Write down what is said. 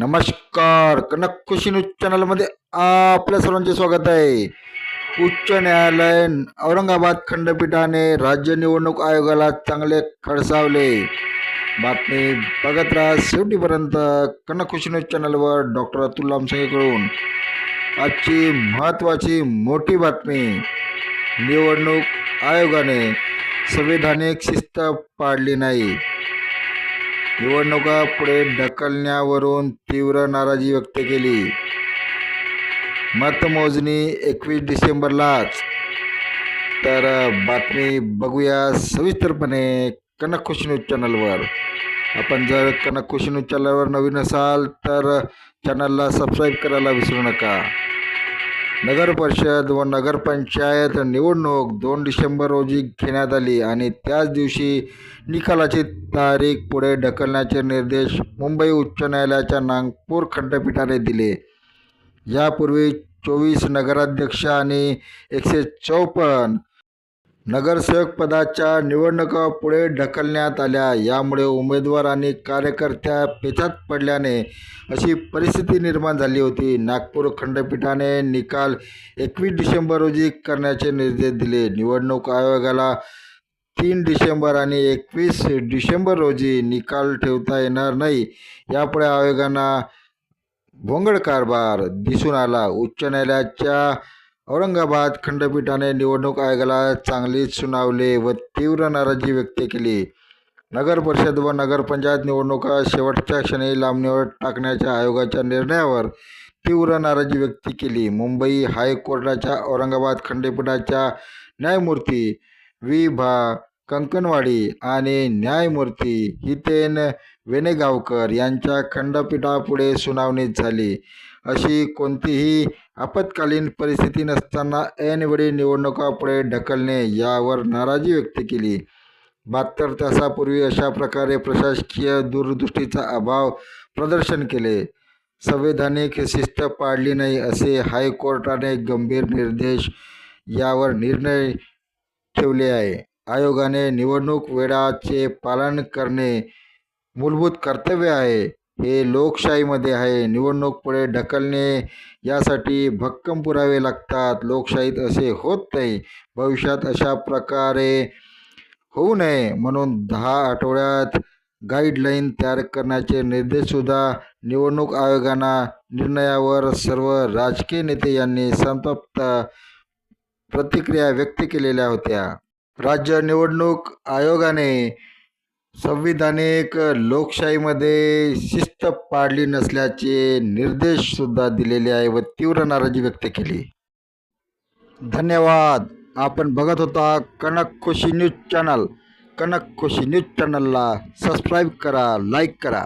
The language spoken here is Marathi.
नमस्कार. कनक न्यूज चॅनलमध्ये आपल्या सर्वांचे स्वागत आहे. उच्च न्यायालय औरंगाबाद खंडपीठाने राज्य निवडणूक आयोगाला चांगले खडसावले. बातमी बघत राहा. शेवटीपर्यंत कनक खुशी न्यूज चॅनलवर डॉक्टर अतुल लामसंगेकडून आजची महत्त्वाची मोठी बातमी. निवडणूक आयोगाने संविधानिक शिस्त पाळली नाही. निवडणुका पुढे ढकलण्यावरून तीव्र नाराजी व्यक्त केली. मतमोजणी एकवीस डिसेंबरलाच. तर बातमी बघूया सविस्तरपणे कनक न्यूज चॅनलवर. आपण जर कनक खुशी न्यूज चॅनलवर नवीन असाल तर चॅनलला सबस्क्राईब करायला विसरू नका. नगर परिषद व नगरपंचायत निवडणूक दोन डिसेंबर रोजी घेण्यात आली आणि त्याच दिवशी निकालाची तारीख पुढे ढकलण्याचे निर्देश मुंबई उच्च न्यायालयाच्या नागपूर खंडपीठाने दिले. यापूर्वी चोवीस नगराध्यक्ष आणि एकशे चौपन्न नगरसेवक पदाच्या निवडणुका पुढे ढकलण्यात आल्या. यामुळे उमेदवार आणि कार्यकर्त्या पेचात पडल्याने अशी परिस्थिती निर्माण झाली होती. नागपूर खंडपीठाने निकाल एकवीस डिसेंबर रोजी करण्याचे निर्देश दिले. निवडणूक आयोगाला तीन डिसेंबर आणि एकवीस डिसेंबर रोजी निकाल ठेवता येणार नाही. यापुढे आयोगांना भोंगड कारभार दिसून आला. उच्च न्यायालयाच्या औरंगाबाद खंडपीठाने निवडणूक आयोगाला चांगलीच सुनावले व तीव्र नाराजी व्यक्त केली. नगर परिषद व नगरपंचायत निवडणुका शेवटच्या क्षणी लांबणीवर टाकण्याच्या आयोगाच्या निर्णयावर तीव्र नाराजी व्यक्त केली. मुंबई हायकोर्टाच्या औरंगाबाद खंडपीठाच्या न्यायमूर्ती वि भा. कंकणवाडी आणि न्यायमूर्ती हितेन वेनेगावकर यांच्या खंडपीठापुढे सुनावणी झाली. अशी कोणतीही आपत्कालीन परिस्थिती नसताना ऐनवेळी निवडणुका पुढे ढकलणे यावर नाराजी व्यक्त केली. बहात्तर तासापूर्वी अशा प्रकारे प्रशासकीय दूरदृष्टीचा अभाव प्रदर्शन केले. संवैधानिक शिस्त पाळली नाही असे हायकोर्टाने गंभीर निर्देश यावर निर्णय ठेवले आहे. आयोगाने निवडणूक वेळाचे पालन करणे मूलभूत कर्तव्य आहे. हे लोकशाहीमध्ये आहे. निवडणूक पुढे ढकलणे यासाठी भक्कम पुरावे लागतात. लोकशाहीत असे होत नाही. भविष्यात अशा प्रकारे होऊ नये म्हणून दहा आठवड्यात गाईडलाईन तयार करण्याचे निर्देशसुद्धा निवडणूक आयोगांना निर्णयावर सर्व राजकीय नेते यांनी संतप्त प्रतिक्रिया व्यक्त केलेल्या होत्या. राज्य निवडणूक आयोगाने संविधानिक लोकशाहीमध्ये शिस्त पाळली नसल्याचे निर्देशसुद्धा दिलेले आहे व तीव्र नाराजी व्यक्त केली. धन्यवाद. आपण बघत होता Kanak Khushi news channel. Kanak Khushi news चॅनलला सबस्क्राईब करा लाईक करा.